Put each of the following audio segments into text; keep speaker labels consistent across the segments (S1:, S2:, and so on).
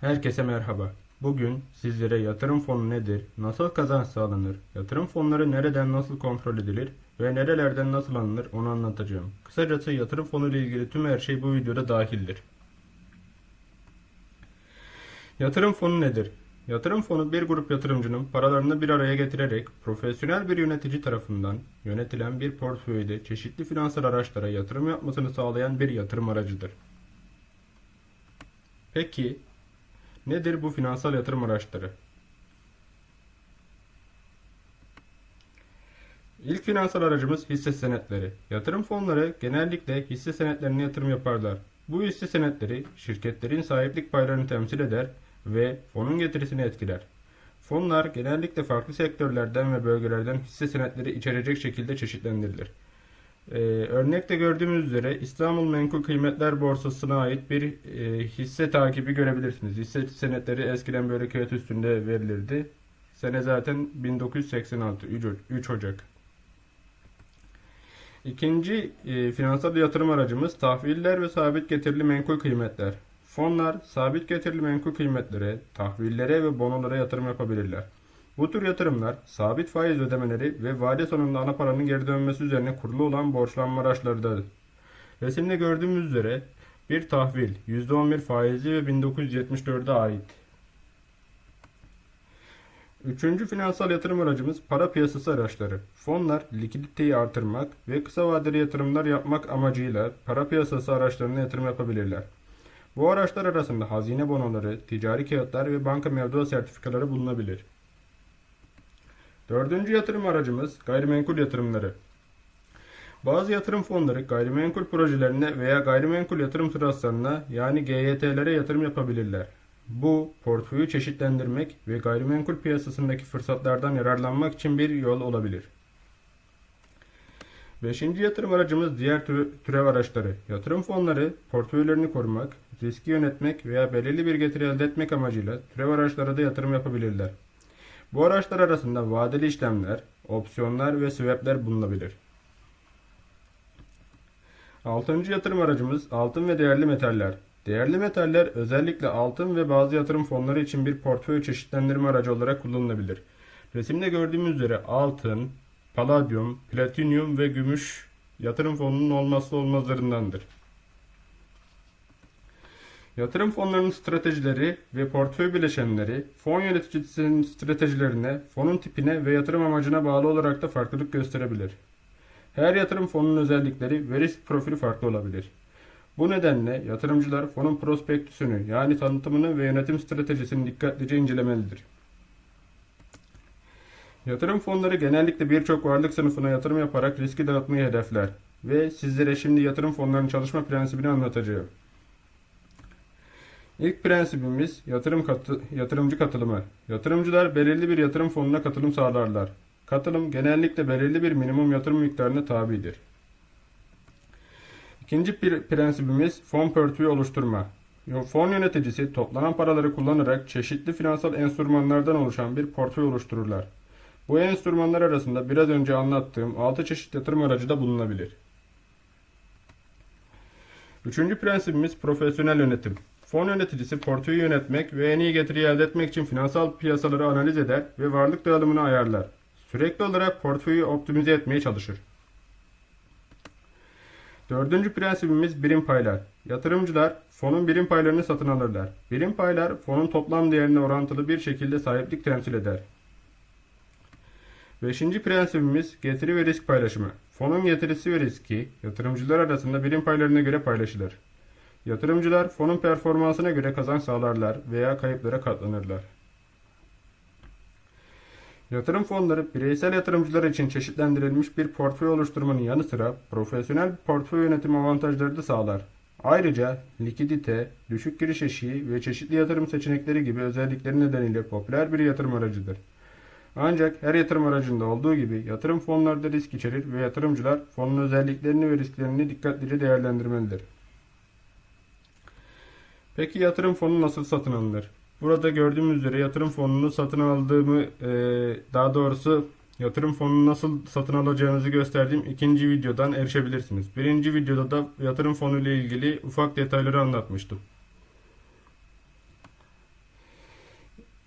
S1: Herkese merhaba. Bugün sizlere yatırım fonu nedir, nasıl kazanç sağlanır, yatırım fonları nereden nasıl kontrol edilir ve nerelerden nasıl alınır onu anlatacağım. Kısacası yatırım fonu ile ilgili tüm her şey bu videoda dahildir. Yatırım fonu nedir? Yatırım fonu bir grup yatırımcının paralarını bir araya getirerek profesyonel bir yönetici tarafından yönetilen bir portföyde çeşitli finansal araçlara yatırım yapmasını sağlayan bir yatırım aracıdır. Peki nedir bu finansal yatırım araçları? İlk finansal aracımız hisse senetleri. Yatırım fonları genellikle hisse senetlerine yatırım yaparlar. Bu hisse senetleri şirketlerin sahiplik paylarını temsil eder ve fonun getirisini etkiler. Fonlar genellikle farklı sektörlerden ve bölgelerden hisse senetleri içerecek şekilde çeşitlendirilir. Ee, örnekte gördüğümüz üzere İstanbul Menkul Kıymetler Borsası'na ait bir e, hisse takibi görebilirsiniz. Hisse senetleri eskiden böyle kağıt üstünde verilirdi. Sene zaten 1986, 3 Ocak. İkinci e, finansal yatırım aracımız tahviller ve sabit getirili menkul kıymetler. Fonlar sabit getirili menkul kıymetlere, tahvillere ve bonolara yatırım yapabilirler. Bu tür yatırımlar sabit faiz ödemeleri ve vade sonunda ana paranın geri dönmesi üzerine kurulu olan borçlanma araçlarıdır. Resimde gördüğümüz üzere bir tahvil %11 faizli ve 1974'e ait. Üçüncü finansal yatırım aracımız para piyasası araçları. Fonlar likiditeyi artırmak ve kısa vadeli yatırımlar yapmak amacıyla para piyasası araçlarına yatırım yapabilirler. Bu araçlar arasında hazine bonoları, ticari kağıtlar ve banka mevduat sertifikaları bulunabilir. Dördüncü yatırım aracımız gayrimenkul yatırımları. Bazı yatırım fonları gayrimenkul projelerine veya gayrimenkul yatırım trustlarına yani GYT'lere yatırım yapabilirler. Bu portföyü çeşitlendirmek ve gayrimenkul piyasasındaki fırsatlardan yararlanmak için bir yol olabilir. Beşinci yatırım aracımız diğer tü- türev araçları. Yatırım fonları portföylerini korumak, riski yönetmek veya belirli bir getiri elde etmek amacıyla türev araçlara da yatırım yapabilirler. Bu araçlar arasında vadeli işlemler, opsiyonlar ve swapler bulunabilir. Altıncı yatırım aracımız altın ve değerli metaller. Değerli metaller özellikle altın ve bazı yatırım fonları için bir portföy çeşitlendirme aracı olarak kullanılabilir. Resimde gördüğümüz üzere altın, paladyum, platinyum ve gümüş yatırım fonunun olmazsa olmazlarındandır. Yatırım fonlarının stratejileri ve portföy bileşenleri fon yöneticisinin stratejilerine, fonun tipine ve yatırım amacına bağlı olarak da farklılık gösterebilir. Her yatırım fonunun özellikleri ve risk profili farklı olabilir. Bu nedenle yatırımcılar fonun prospektüsünü yani tanıtımını ve yönetim stratejisini dikkatlice incelemelidir. Yatırım fonları genellikle birçok varlık sınıfına yatırım yaparak riski dağıtmayı hedefler ve sizlere şimdi yatırım fonlarının çalışma prensibini anlatacağım. İlk prensibimiz yatırım katı, yatırımcı katılımı. Yatırımcılar belirli bir yatırım fonuna katılım sağlarlar. Katılım genellikle belirli bir minimum yatırım miktarına tabidir. İkinci bir prensibimiz fon portföyü oluşturma. Fon yöneticisi toplanan paraları kullanarak çeşitli finansal enstrümanlardan oluşan bir portföy oluştururlar. Bu enstrümanlar arasında biraz önce anlattığım 6 çeşit yatırım aracı da bulunabilir. Üçüncü prensibimiz profesyonel yönetim. Fon yöneticisi portföyü yönetmek ve en iyi getiri elde etmek için finansal piyasaları analiz eder ve varlık dağılımını ayarlar. Sürekli olarak portföyü optimize etmeye çalışır. Dördüncü prensibimiz birim paylar. Yatırımcılar fonun birim paylarını satın alırlar. Birim paylar fonun toplam değerine orantılı bir şekilde sahiplik temsil eder. Beşinci prensibimiz getiri ve risk paylaşımı. Fonun getirisi ve riski yatırımcılar arasında birim paylarına göre paylaşılır. Yatırımcılar fonun performansına göre kazanç sağlarlar veya kayıplara katlanırlar. Yatırım fonları bireysel yatırımcılar için çeşitlendirilmiş bir portföy oluşturmanın yanı sıra profesyonel portföy yönetimi avantajları da sağlar. Ayrıca likidite, düşük giriş eşiği ve çeşitli yatırım seçenekleri gibi özellikleri nedeniyle popüler bir yatırım aracıdır. Ancak her yatırım aracında olduğu gibi yatırım fonları da risk içerir ve yatırımcılar fonun özelliklerini ve risklerini dikkatlice değerlendirmelidir. Peki yatırım fonu nasıl satın alınır? Burada gördüğümüz üzere yatırım fonunu satın aldığımı, e, daha doğrusu yatırım fonunu nasıl satın alacağınızı gösterdiğim ikinci videodan erişebilirsiniz. Birinci videoda da yatırım fonu ile ilgili ufak detayları anlatmıştım.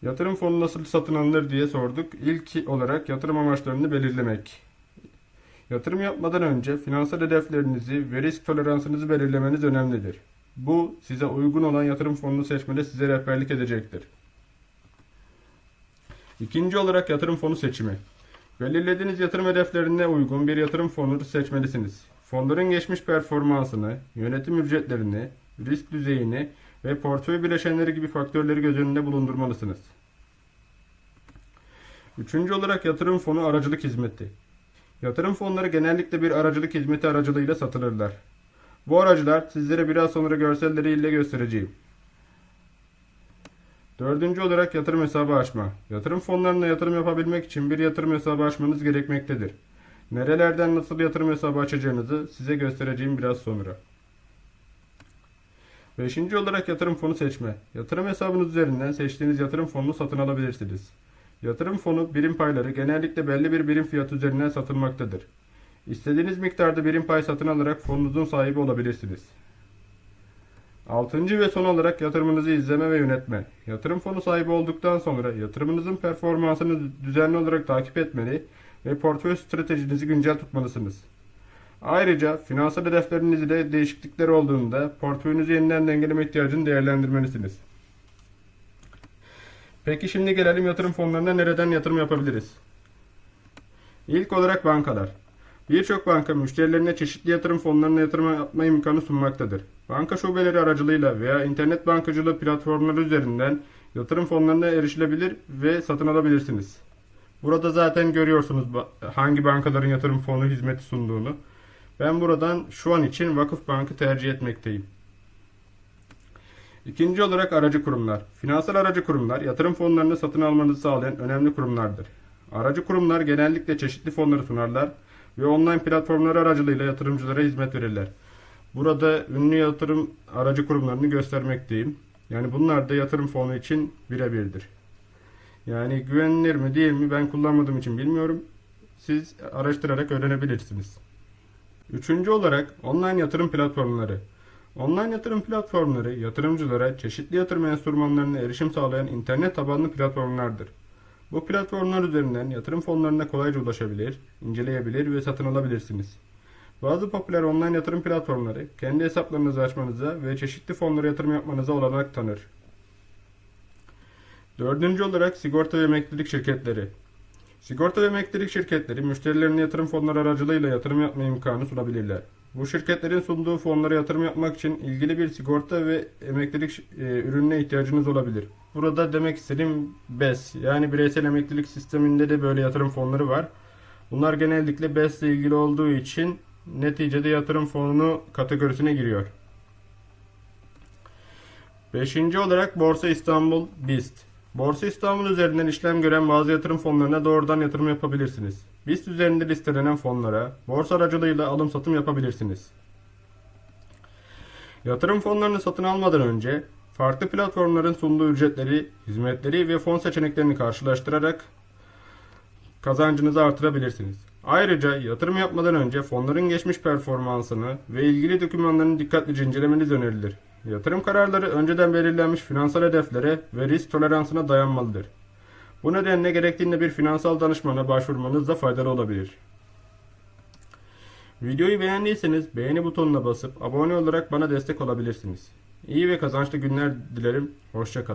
S1: Yatırım fonu nasıl satın alınır diye sorduk. İlk olarak yatırım amaçlarını belirlemek. Yatırım yapmadan önce finansal hedeflerinizi ve risk toleransınızı belirlemeniz önemlidir. Bu size uygun olan yatırım fonunu seçmede size rehberlik edecektir. İkinci olarak yatırım fonu seçimi. Belirlediğiniz yatırım hedeflerine uygun bir yatırım fonu seçmelisiniz. Fonların geçmiş performansını, yönetim ücretlerini, risk düzeyini ve portföy bileşenleri gibi faktörleri göz önünde bulundurmalısınız. Üçüncü olarak yatırım fonu aracılık hizmeti. Yatırım fonları genellikle bir aracılık hizmeti aracılığıyla satılırlar. Bu aracılar sizlere biraz sonra görselleriyle göstereceğim. Dördüncü olarak yatırım hesabı açma. Yatırım fonlarına yatırım yapabilmek için bir yatırım hesabı açmanız gerekmektedir. Nerelerden nasıl yatırım hesabı açacağınızı size göstereceğim biraz sonra. Beşinci olarak yatırım fonu seçme. Yatırım hesabınız üzerinden seçtiğiniz yatırım fonunu satın alabilirsiniz. Yatırım fonu birim payları genellikle belli bir birim fiyat üzerinden satılmaktadır. İstediğiniz miktarda birim pay satın alarak fonunuzun sahibi olabilirsiniz. Altıncı ve son olarak yatırımınızı izleme ve yönetme. Yatırım fonu sahibi olduktan sonra yatırımınızın performansını düzenli olarak takip etmeli ve portföy stratejinizi güncel tutmalısınız. Ayrıca finansal hedeflerinizde değişiklikler olduğunda portföyünüzü yeniden dengeleme ihtiyacını değerlendirmelisiniz. Peki şimdi gelelim yatırım fonlarına nereden yatırım yapabiliriz? İlk olarak bankalar. Birçok banka müşterilerine çeşitli yatırım fonlarına yatırım yapma imkanı sunmaktadır. Banka şubeleri aracılığıyla veya internet bankacılığı platformları üzerinden yatırım fonlarına erişilebilir ve satın alabilirsiniz. Burada zaten görüyorsunuz hangi bankaların yatırım fonu hizmeti sunduğunu. Ben buradan şu an için Vakıf Bank'ı tercih etmekteyim. İkinci olarak aracı kurumlar. Finansal aracı kurumlar yatırım fonlarını satın almanızı sağlayan önemli kurumlardır. Aracı kurumlar genellikle çeşitli fonları sunarlar ve online platformlar aracılığıyla yatırımcılara hizmet verirler. Burada ünlü yatırım aracı kurumlarını göstermekteyim. Yani bunlar da yatırım fonu için birebirdir. Yani güvenilir mi değil mi ben kullanmadığım için bilmiyorum. Siz araştırarak öğrenebilirsiniz. Üçüncü olarak online yatırım platformları. Online yatırım platformları yatırımcılara çeşitli yatırım enstrümanlarına erişim sağlayan internet tabanlı platformlardır. Bu platformlar üzerinden yatırım fonlarına kolayca ulaşabilir, inceleyebilir ve satın alabilirsiniz. Bazı popüler online yatırım platformları kendi hesaplarınızı açmanıza ve çeşitli fonlara yatırım yapmanıza olanak tanır. Dördüncü olarak sigorta ve emeklilik şirketleri. Sigorta ve emeklilik şirketleri müşterilerine yatırım fonları aracılığıyla yatırım yapma imkanı sunabilirler. Bu şirketlerin sunduğu fonlara yatırım yapmak için ilgili bir sigorta ve emeklilik e, ürününe ihtiyacınız olabilir. Burada demek istediğim BES yani bireysel emeklilik sisteminde de böyle yatırım fonları var. Bunlar genellikle BES ile ilgili olduğu için neticede yatırım fonu kategorisine giriyor. Beşinci olarak Borsa İstanbul BIST. Borsa İstanbul üzerinden işlem gören bazı yatırım fonlarına doğrudan yatırım yapabilirsiniz. BIST üzerinde listelenen fonlara borsa aracılığıyla alım satım yapabilirsiniz. Yatırım fonlarını satın almadan önce farklı platformların sunduğu ücretleri, hizmetleri ve fon seçeneklerini karşılaştırarak kazancınızı artırabilirsiniz. Ayrıca yatırım yapmadan önce fonların geçmiş performansını ve ilgili dokümanlarını dikkatlice incelemeniz önerilir. Yatırım kararları önceden belirlenmiş finansal hedeflere ve risk toleransına dayanmalıdır. Bu nedenle gerektiğinde bir finansal danışmana başvurmanız da faydalı olabilir. Videoyu beğendiyseniz beğeni butonuna basıp abone olarak bana destek olabilirsiniz. İyi ve kazançlı günler dilerim. Hoşçakalın.